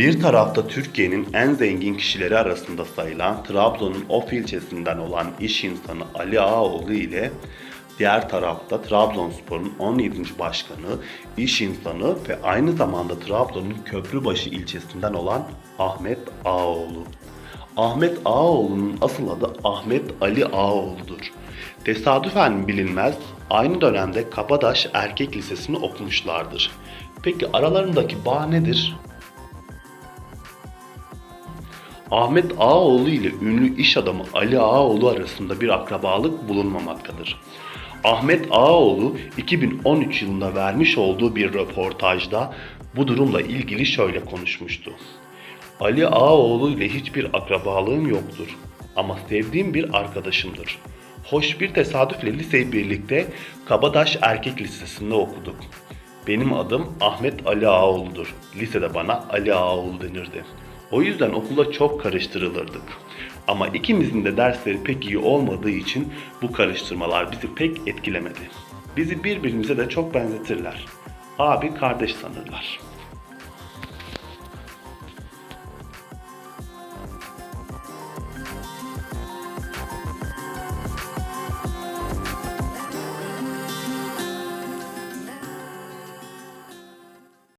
Bir tarafta Türkiye'nin en zengin kişileri arasında sayılan Trabzon'un Of ilçesinden olan iş insanı Ali Ağaoğlu ile diğer tarafta Trabzonspor'un 17. başkanı, iş insanı ve aynı zamanda Trabzon'un Köprübaşı ilçesinden olan Ahmet Ağaoğlu. Ahmet Ağaoğlu'nun asıl adı Ahmet Ali Ağaoğlu'dur. Tesadüfen bilinmez aynı dönemde Kabadaş Erkek Lisesi'ni okumuşlardır. Peki aralarındaki bağ nedir? Ahmet Ağaoğlu ile ünlü iş adamı Ali Ağaoğlu arasında bir akrabalık bulunmamaktadır. Ahmet Ağaoğlu 2013 yılında vermiş olduğu bir röportajda bu durumla ilgili şöyle konuşmuştu. Ali Ağaoğlu ile hiçbir akrabalığım yoktur ama sevdiğim bir arkadaşımdır. Hoş bir tesadüfle liseyi birlikte Kabadaş Erkek Lisesi'nde okuduk. Benim adım Ahmet Ali Ağaoğlu'dur. Lisede bana Ali Ağaoğlu denirdi. O yüzden okula çok karıştırılırdık. Ama ikimizin de dersleri pek iyi olmadığı için bu karıştırmalar bizi pek etkilemedi. Bizi birbirimize de çok benzetirler. Abi kardeş sanırlar.